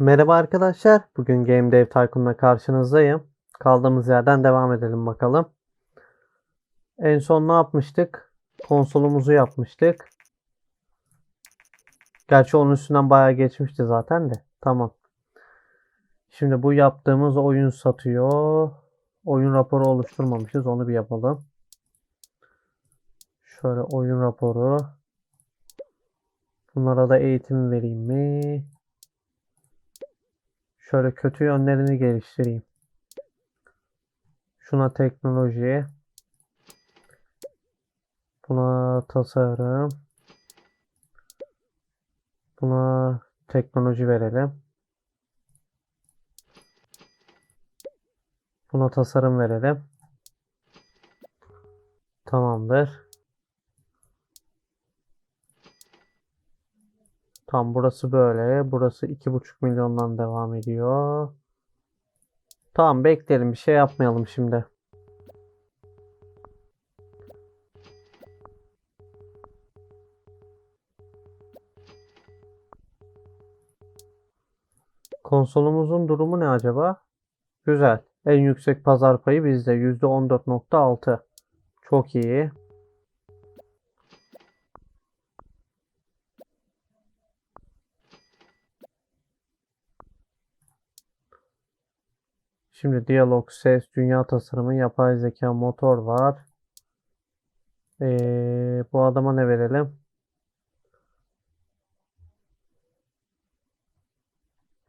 Merhaba arkadaşlar. Bugün Game Dev Tycoon'la karşınızdayım. Kaldığımız yerden devam edelim bakalım. En son ne yapmıştık? Konsolumuzu yapmıştık. Gerçi onun üstünden bayağı geçmişti zaten de. Tamam. Şimdi bu yaptığımız oyun satıyor. Oyun raporu oluşturmamışız. Onu bir yapalım. Şöyle oyun raporu. Bunlara da eğitim vereyim mi? Şöyle kötü yönlerini geliştireyim. Şuna teknoloji. Buna tasarım. Buna teknoloji verelim. Buna tasarım verelim. Tamamdır. Tam burası böyle. Burası 2,5 milyondan devam ediyor. Tamam bekleyelim. Bir şey yapmayalım şimdi. Konsolumuzun durumu ne acaba? Güzel. En yüksek pazar payı bizde. %14.6. Çok iyi. Şimdi diyalog, ses, dünya tasarımı, yapay zeka, motor var. Ee, bu adama ne verelim?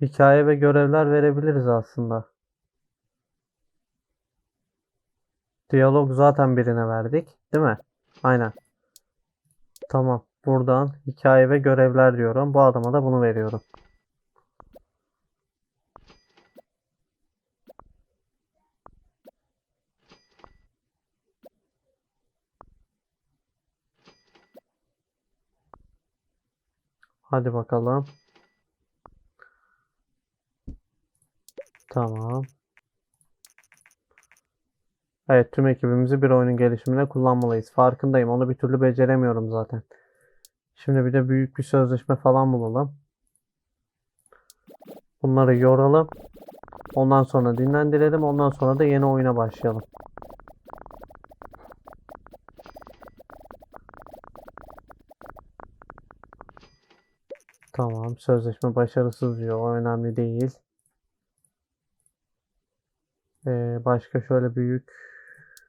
Hikaye ve görevler verebiliriz aslında. Diyalog zaten birine verdik, değil mi? Aynen. Tamam. Buradan hikaye ve görevler diyorum. Bu adama da bunu veriyorum. Hadi bakalım. Tamam. Evet tüm ekibimizi bir oyunun gelişimine kullanmalıyız. Farkındayım. Onu bir türlü beceremiyorum zaten. Şimdi bir de büyük bir sözleşme falan bulalım. Bunları yoralım. Ondan sonra dinlendirelim. Ondan sonra da yeni oyuna başlayalım. Tamam. Sözleşme başarısız diyor. O önemli değil. Ee, başka şöyle büyük.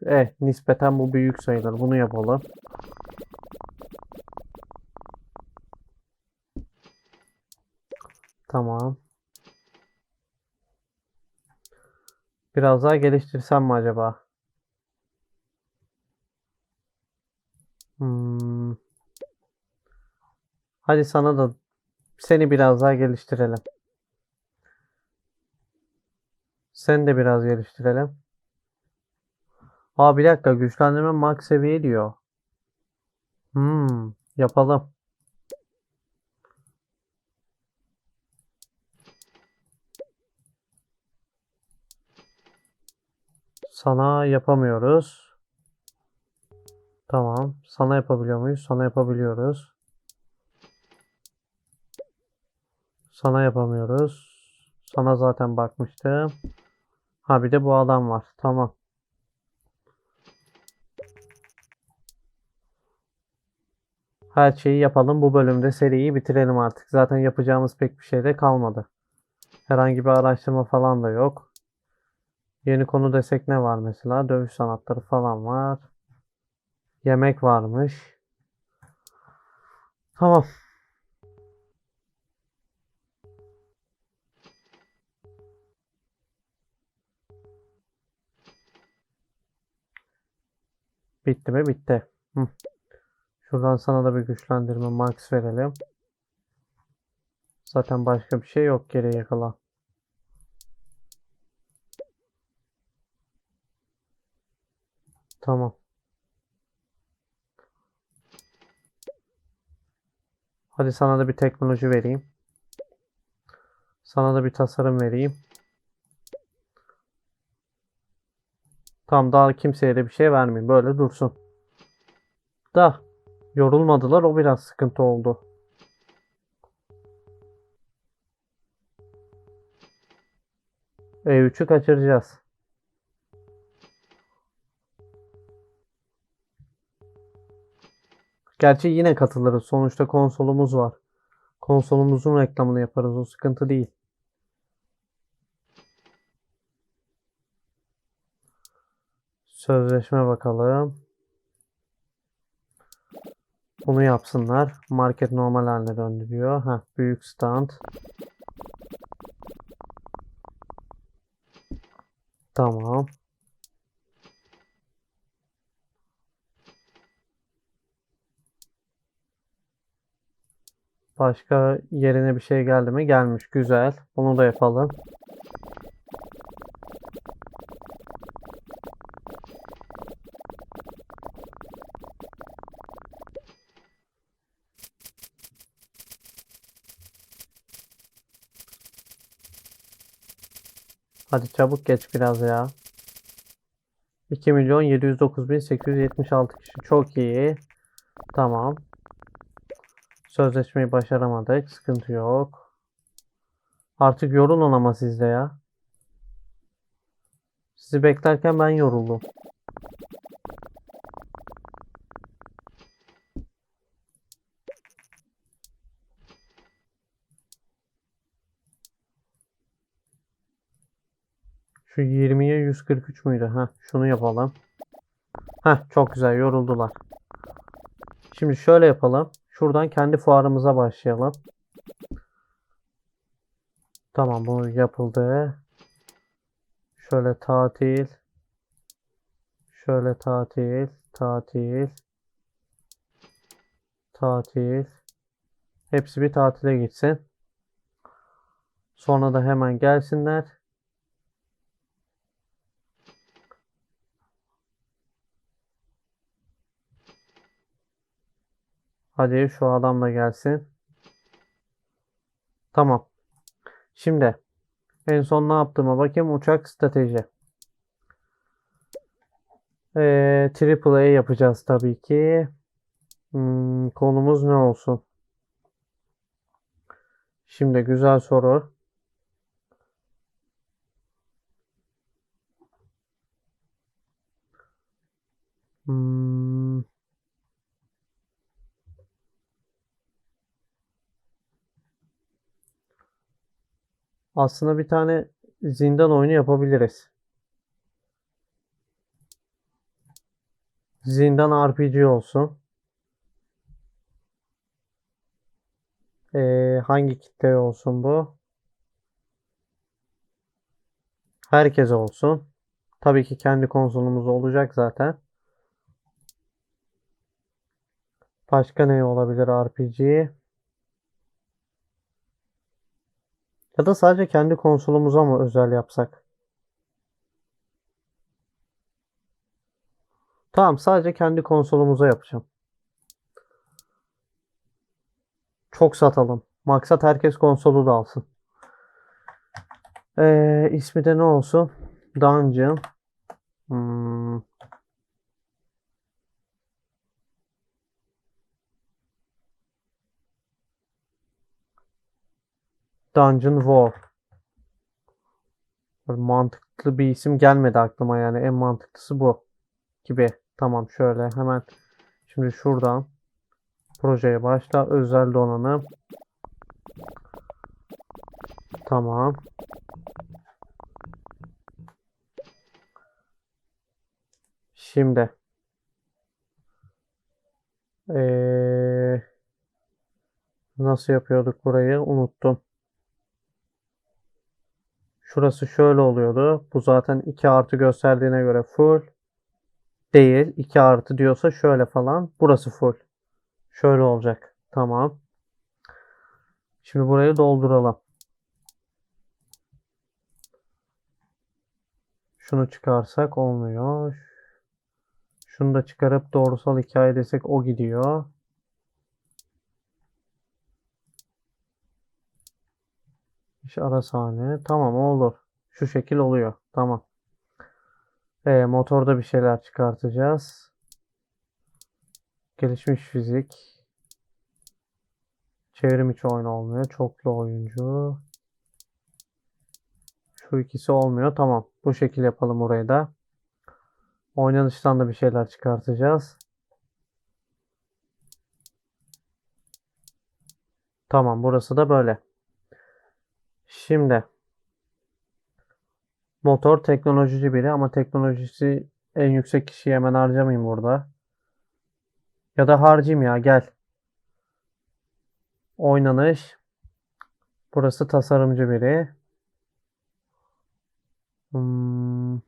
Eh, nispeten bu büyük sayılır. Bunu yapalım. Tamam. Biraz daha geliştirsem mi acaba? Hmm. Hadi sana da seni biraz daha geliştirelim. Seni de biraz geliştirelim. Aa bir dakika güçlendirme max seviye diyor. Hmm, yapalım. Sana yapamıyoruz. Tamam. Sana yapabiliyor muyuz? Sana yapabiliyoruz. Sana yapamıyoruz. Sana zaten bakmıştım. Ha bir de bu adam var. Tamam. Her şeyi yapalım. Bu bölümde seriyi bitirelim artık. Zaten yapacağımız pek bir şey de kalmadı. Herhangi bir araştırma falan da yok. Yeni konu desek ne var mesela? Dövüş sanatları falan var. Yemek varmış. Tamam. Bitti mi? Bitti. Hı. Şuradan sana da bir güçlendirme max verelim. Zaten başka bir şey yok geriye kalan. Tamam. Hadi sana da bir teknoloji vereyim. Sana da bir tasarım vereyim. Tamam daha kimseye de bir şey vermeyeyim. Böyle dursun. Da yorulmadılar. O biraz sıkıntı oldu. E3'ü kaçıracağız. Gerçi yine katılırız. Sonuçta konsolumuz var. Konsolumuzun reklamını yaparız. O sıkıntı değil. Sözleşme bakalım. Bunu yapsınlar. Market normal haline döndü diyor. Heh, büyük stand. Tamam. Başka yerine bir şey geldi mi? Gelmiş. Güzel. Bunu da yapalım. Hadi çabuk geç biraz ya. 2 milyon 709 bin 876 kişi. Çok iyi. Tamam. Sözleşmeyi başaramadık. Sıkıntı yok. Artık yorulun ama siz de ya. Sizi beklerken ben yoruldum. Şu 20'ye 143 müydü? Ha, şunu yapalım. Ha, çok güzel yoruldular. Şimdi şöyle yapalım. Şuradan kendi fuarımıza başlayalım. Tamam bu yapıldı. Şöyle tatil. Şöyle tatil. Tatil. Tatil. Hepsi bir tatile gitsin. Sonra da hemen gelsinler. Hadi şu adam da gelsin. Tamam. Şimdi en son ne yaptığıma bakayım. Uçak strateji. Ee, triple A yapacağız tabii ki. Hmm, konumuz ne olsun? Şimdi güzel soru. Aslında bir tane zindan oyunu yapabiliriz. Zindan RPG olsun. Ee, hangi kitle olsun bu? Herkes olsun. Tabii ki kendi konsolumuz olacak zaten. Başka ne olabilir RPG? Ya da sadece kendi konsolumuza mı özel yapsak? Tamam sadece kendi konsolumuza yapacağım. Çok satalım. Maksat herkes konsolu da alsın. Ee, ismi de ne olsun? Dungeon. Hmm. Dungeon War. Mantıklı bir isim gelmedi aklıma yani. En mantıklısı bu gibi. Tamam şöyle hemen şimdi şuradan projeye başla. Özel donanım. Tamam. Şimdi ee, nasıl yapıyorduk burayı unuttum. Şurası şöyle oluyordu. Bu zaten 2 artı gösterdiğine göre full. Değil. 2 artı diyorsa şöyle falan. Burası full. Şöyle olacak. Tamam. Şimdi burayı dolduralım. Şunu çıkarsak olmuyor. Şunu da çıkarıp doğrusal hikaye desek o gidiyor. İş ara sahne. Tamam olur. Şu şekil oluyor. Tamam. E, motorda bir şeyler çıkartacağız. Gelişmiş fizik. Çevrim içi oyun olmuyor. Çoklu oyuncu. Şu ikisi olmuyor. Tamam. Bu şekil yapalım orayı da. Oynanıştan da bir şeyler çıkartacağız. Tamam. Burası da böyle. Şimdi motor teknolojici biri ama teknolojisi en yüksek kişiyi hemen harcamayayım burada. Ya da harcayayım ya gel. Oynanış. Burası tasarımcı biri. Hmm.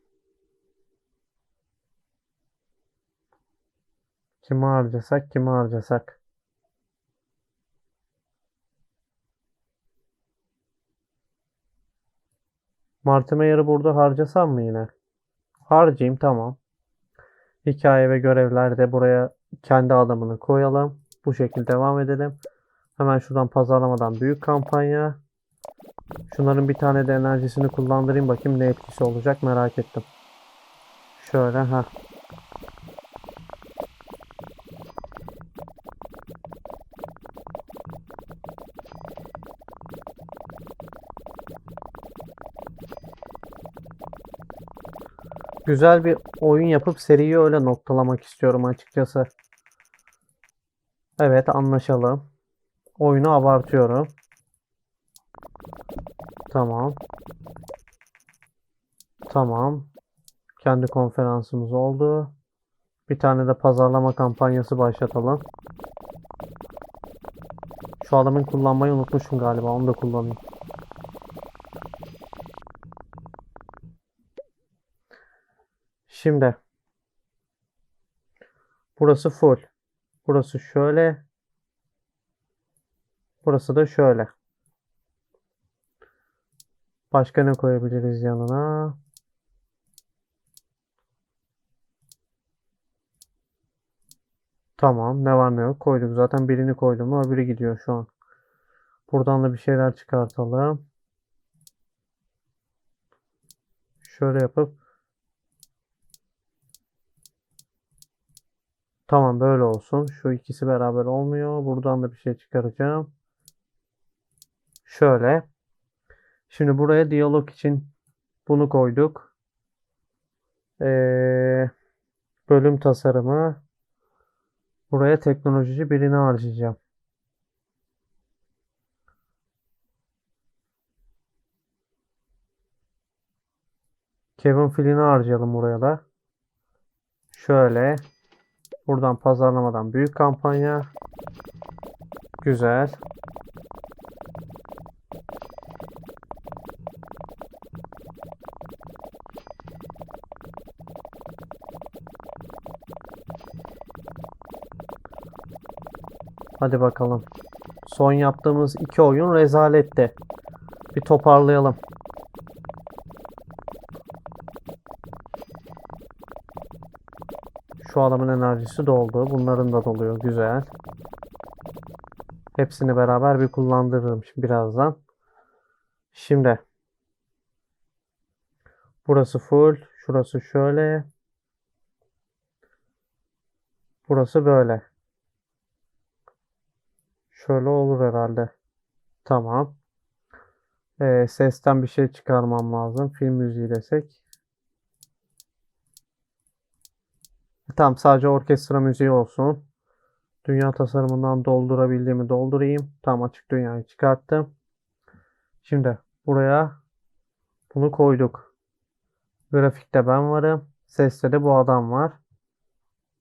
Kimi harcasak, kimi harcasak. Marty Mayer'ı burada harcasam mı yine? Harcayayım tamam. Hikaye ve görevlerde buraya kendi adamını koyalım. Bu şekilde devam edelim. Hemen şuradan pazarlamadan büyük kampanya. Şunların bir tane de enerjisini kullandırayım bakayım ne etkisi olacak merak ettim. Şöyle ha. Güzel bir oyun yapıp seriyi öyle noktalamak istiyorum açıkçası. Evet anlaşalım. Oyunu abartıyorum. Tamam. Tamam. Kendi konferansımız oldu. Bir tane de pazarlama kampanyası başlatalım. Şu adamın kullanmayı unutmuşum galiba. Onu da kullanayım. Şimdi. Burası full. Burası şöyle. Burası da şöyle. Başka ne koyabiliriz yanına? Tamam. Ne var ne yok koyduk. Zaten birini koydum mu öbürü gidiyor şu an. Buradan da bir şeyler çıkartalım. Şöyle yapıp Tamam böyle olsun. Şu ikisi beraber olmuyor. Buradan da bir şey çıkaracağım. Şöyle. Şimdi buraya diyalog için bunu koyduk. Ee, bölüm tasarımı. Buraya teknolojici birini harcayacağım. Kevin Flynn'i harcayalım buraya da. Şöyle. Buradan pazarlamadan büyük kampanya. Güzel. Hadi bakalım. Son yaptığımız iki oyun rezaletti. Bir toparlayalım. Şu adamın enerjisi doldu. Bunların da doluyor. Güzel. Hepsini beraber bir kullandırırım birazdan. Şimdi. Burası full. Şurası şöyle. Burası böyle. Şöyle olur herhalde. Tamam. Ee, sesten bir şey çıkarmam lazım. Film müziği desek. Tamam sadece orkestra müziği olsun. Dünya tasarımından doldurabildiğimi doldurayım. Tamam açık dünyayı çıkarttım. Şimdi buraya bunu koyduk. Grafikte ben varım. Seste de bu adam var.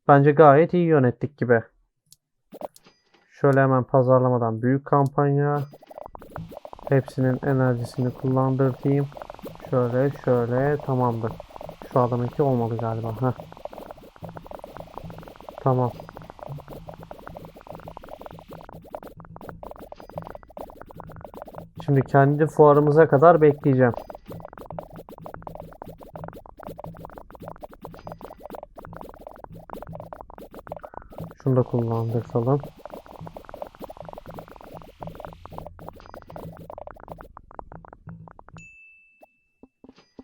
Bence gayet iyi yönettik gibi. Şöyle hemen pazarlamadan büyük kampanya. Hepsinin enerjisini kullandırayım. Şöyle şöyle tamamdır. Şu adamınki olmadı galiba. Heh. Tamam. Şimdi kendi fuarımıza kadar bekleyeceğim. Şunu da kullandırtalım.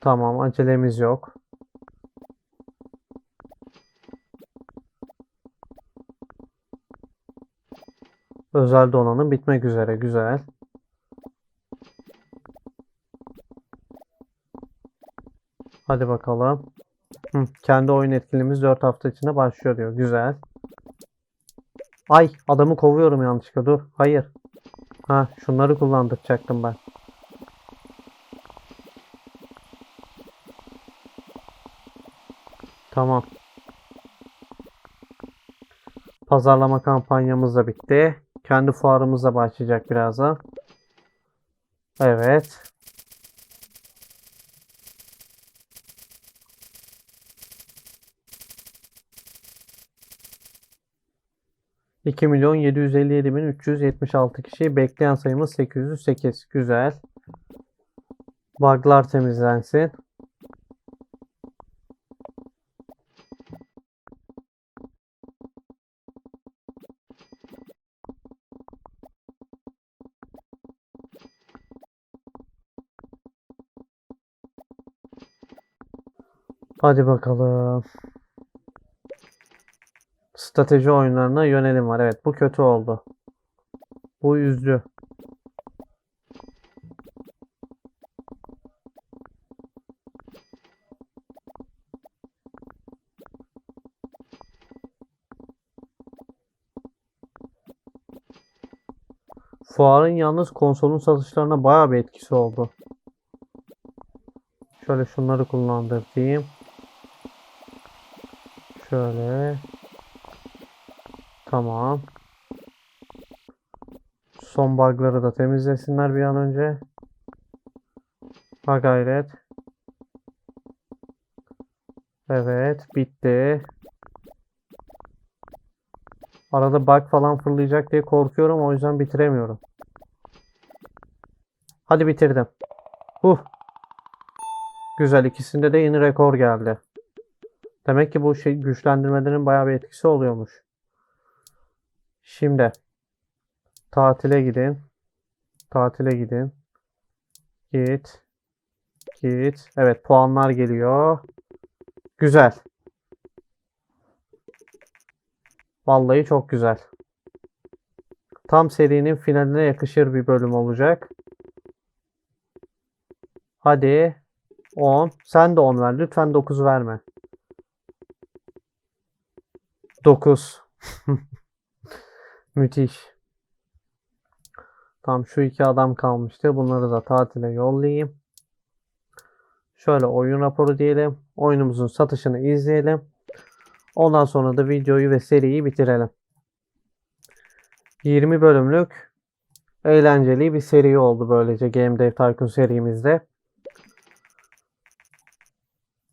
Tamam, acelemiz yok. Özel donanım bitmek üzere. Güzel. Hadi bakalım. Hı, kendi oyun etkinliğimiz 4 hafta içinde başlıyor diyor. Güzel. Ay adamı kovuyorum yanlışlıkla. Dur. Hayır. Ha şunları kullandıracaktım ben. Tamam. Pazarlama kampanyamız da bitti. Kendi fuarımız da başlayacak birazdan. Evet. İki milyon yedi yüz elli yedi bin üç yüz yetmiş altı kişi. Bekleyen sayımız sekiz yüz sekiz. Güzel. Bug'lar temizlensin. Hadi bakalım. Strateji oyunlarına yönelim var. Evet bu kötü oldu. Bu üzdü. Fuarın yalnız konsolun satışlarına bayağı bir etkisi oldu. Şöyle şunları kullandırayım. Şöyle. Tamam. Son bug'ları da temizlesinler bir an önce. Ha gayret. Evet, bitti. Arada bug falan fırlayacak diye korkuyorum o yüzden bitiremiyorum. Hadi bitirdim. Huh. Güzel ikisinde de yeni rekor geldi. Demek ki bu şey güçlendirmelerin bayağı bir etkisi oluyormuş. Şimdi tatile gidin. Tatile gidin. Git. Git. Evet puanlar geliyor. Güzel. Vallahi çok güzel. Tam serinin finaline yakışır bir bölüm olacak. Hadi. 10. Sen de 10 ver. Lütfen 9 verme. 9. Müthiş. Tam şu iki adam kalmıştı. Bunları da tatile yollayayım. Şöyle oyun raporu diyelim. Oyunumuzun satışını izleyelim. Ondan sonra da videoyu ve seriyi bitirelim. 20 bölümlük eğlenceli bir seri oldu böylece Game Dev Tycoon serimizde.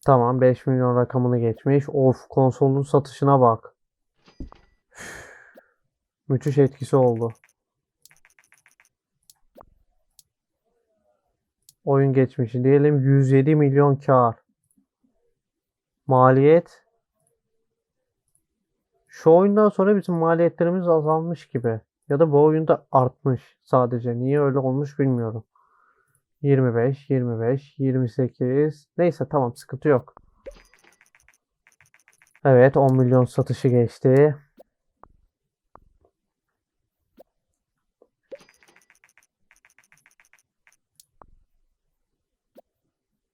Tamam 5 milyon rakamını geçmiş. Of konsolun satışına bak. Müthiş etkisi oldu. Oyun geçmişi diyelim 107 milyon kar. Maliyet şu oyundan sonra bizim maliyetlerimiz azalmış gibi. Ya da bu oyunda artmış sadece. Niye öyle olmuş bilmiyorum. 25, 25, 28. Neyse tamam sıkıntı yok. Evet 10 milyon satışı geçti.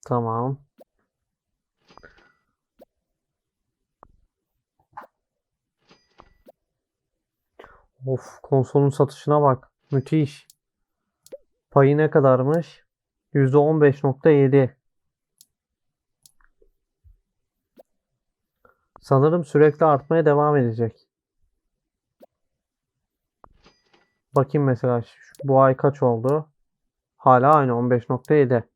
Tamam. Of konsolun satışına bak. Müthiş. Payı ne kadarmış? %15.7. Sanırım sürekli artmaya devam edecek. Bakayım mesela bu ay kaç oldu? Hala aynı 15.7.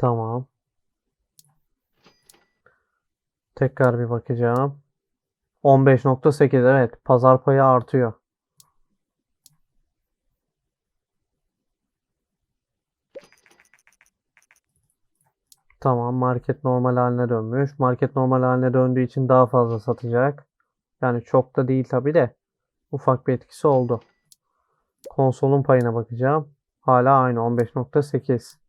Tamam. Tekrar bir bakacağım. 15.8 evet. Pazar payı artıyor. Tamam market normal haline dönmüş. Market normal haline döndüğü için daha fazla satacak. Yani çok da değil tabi de. Ufak bir etkisi oldu. Konsolun payına bakacağım. Hala aynı 15.8.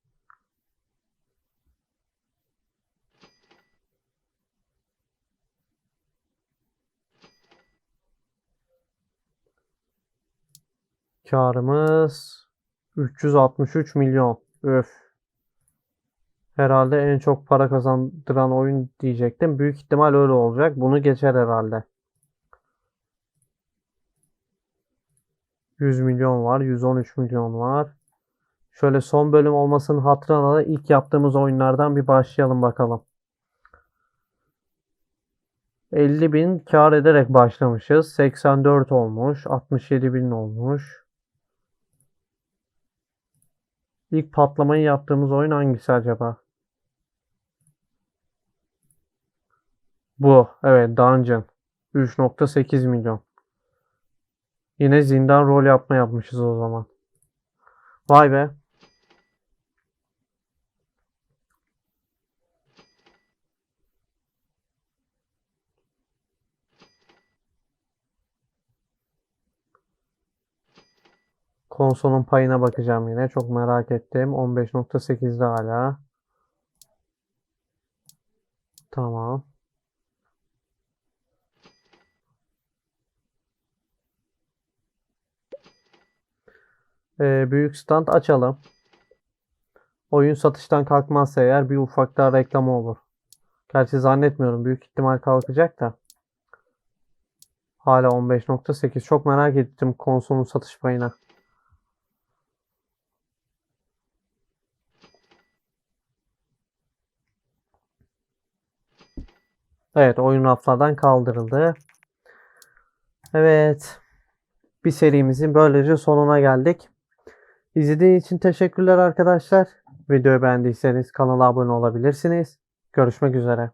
Karımız 363 milyon. Öf. Herhalde en çok para kazandıran oyun diyecektim. Büyük ihtimal öyle olacak. Bunu geçer herhalde. 100 milyon var. 113 milyon var. Şöyle son bölüm olmasının hatırına da ilk yaptığımız oyunlardan bir başlayalım bakalım. 50 bin kar ederek başlamışız. 84 olmuş. 67 bin olmuş. İlk patlamayı yaptığımız oyun hangisi acaba? Bu. Evet Dungeon. 3.8 milyon. Yine zindan rol yapma yapmışız o zaman. Vay be. Konsolun payına bakacağım yine. Çok merak ettim. 15.8'de hala. Tamam. Ee, büyük stand açalım. Oyun satıştan kalkmazsa eğer bir ufak daha reklamı olur. Gerçi zannetmiyorum. Büyük ihtimal kalkacak da. Hala 15.8. Çok merak ettim konsolun satış payına. Evet, oyun raflardan kaldırıldı. Evet. Bir serimizin böylece sonuna geldik. İzlediğiniz için teşekkürler arkadaşlar. Videoyu beğendiyseniz kanala abone olabilirsiniz. Görüşmek üzere.